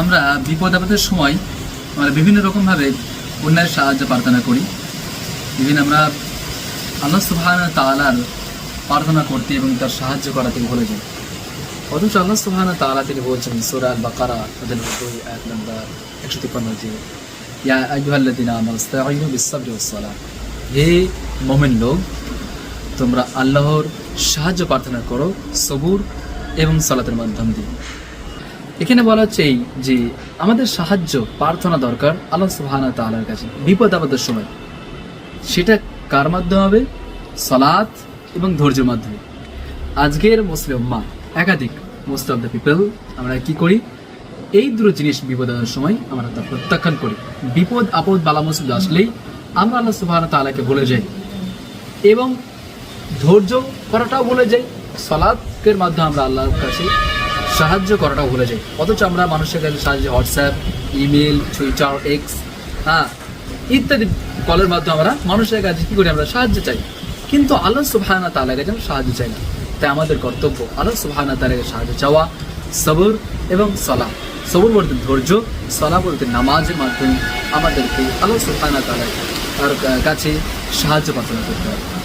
আমরা বিপদ আপদের সময় আমরা বিভিন্ন রকমভাবে অন্যের সাহায্য প্রার্থনা করি। বিভিন্ন আমরা আল্লাহ সুবহান তালার প্রার্থনা করতে এবং তার সাহায্য করাতে ভুলে যাই। অথচ আল্লাহ সুবহান তাআলা তিনি বলছেন, সূরা আল বাকারা তাদের নব্বই এক নম্বর একশো তিপ্পান্ন যে হে মুমিন লোক, তোমরা আল্লাহর সাহায্য প্রার্থনা করো, সবুর এবং সালাতের মাধ্যম দিয়ে। এখানে বলা হচ্ছে এই যে আমাদের সাহায্য, প্রার্থনা দরকার আল্লাহ সুবহানাহু ওয়া তাআলার কাছে, বিপদ আপদের সময়। সেটা কার মাধ্যমে হবে? সালাত এবং ধৈর্যের মাধ্যমে। আজকের মুসলিম মা একাধিক মোস্ট অফ দ্য পিপল আমরা কি করি? এই দুটো জিনিস বিপদ আসার সময় আমরা তা প্রত্যাখ্যান করি। বিপদ, আপদ, বালা, মুসিবত আসলেই আমরা আল্লাহ সুবাহ তালাকে ভুলে যাই। এবং ধৈর্য করাটাও ভুলে যাই। সলাতের মাধ্যমে আমরা আল্লাহর কাছে সাহায্য করাটাও ভুলে যাই। অথচ আমরা মানুষের কাছে সাহায্য হোয়াটসঅ্যাপ ইমেল টুইটার এক্স হ্যাঁ ইত্যাদি কলের মাধ্যমে আমরা মানুষের কাছে কী করি আমরা সাহায্য চাই। কিন্তু আল্লাহ সুবহানা তাআলার কাছে আমরা সাহায্য চাই না। তাই আমাদের কর্তব্য আল্লাহ সুবহানা কাছে সাহায্য চাওয়া, সবর এবং সলা সবর বলতে ধৈর্য সলা বলতে নামাজের মাধ্যমে আমাদেরকে আল্লাহ তাআলার তার কাছে সাহায্য প্রার্থনা করতে হবে